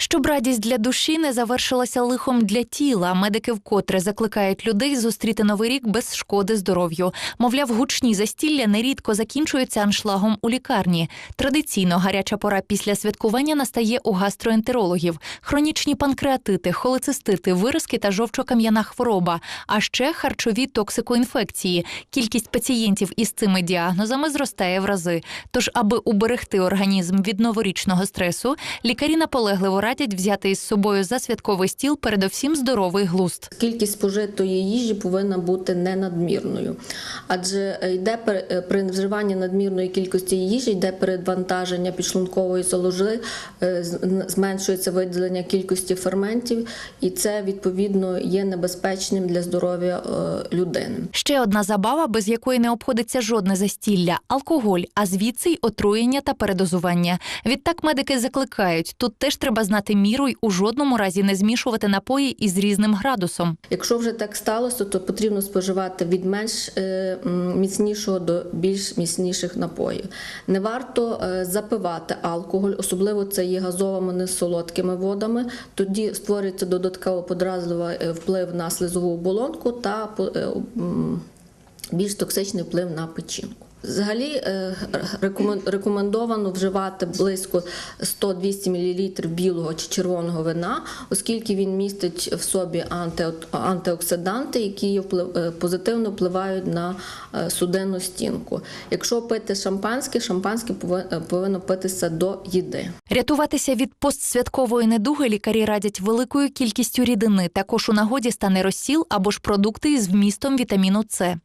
Щоб радість для душі не завершилася лихом для тіла, медики вкотре закликають людей зустріти новий рік без шкоди здоров'ю. Мовляв, гучні застілля нерідко закінчуються аншлагом у лікарні. Традиційно гаряча пора після святкування настає у гастроентерологів, хронічні панкреатити, холецистити, виразки та жовчокам'яна хвороба, а ще харчові токсикоінфекції. Кількість пацієнтів із цими діагнозами зростає в рази. Тож, аби уберегти організм від новорічного стресу, лікарі наполегливо радять взяти із собою за святковий стіл передовсім здоровий глузд. Кількість спожитої їжі повинна бути не надмірною, адже йде е, при вживанні надмірної кількості їжі йде передвантаження підшлункової залози, е, зменшується виділення кількості ферментів, і це відповідно є небезпечним для здоров'я е, людини. Ще одна забава, без якої не обходиться жодне застілля алкоголь, а звідси й отруєння та передозування. Відтак медики закликають, тут теж треба знати міру й у жодному разі не змішувати напої із різним градусом. Якщо вже так сталося, то потрібно споживати від менш е, міцнішого до більш міцніших напоїв. Не варто е, запивати алкоголь, особливо це є газовими несолодкими водами. Тоді створюється додатково подразливий е, вплив на слизову оболонку та більш токсичний вплив на печінку. Взагалі е, рекомендовано вживати близько 100-200 мл білого чи червоного вина, оскільки він містить в собі анти- антиоксиданти, які е, позитивно впливають на е, судинну стінку. Якщо пити шампанське, шампанське пови- повинно питися до їди. Рятуватися від постсвяткової недуги лікарі радять великою кількістю рідини. Також у нагоді стане розсіл або ж продукти із вмістом вітаміну С.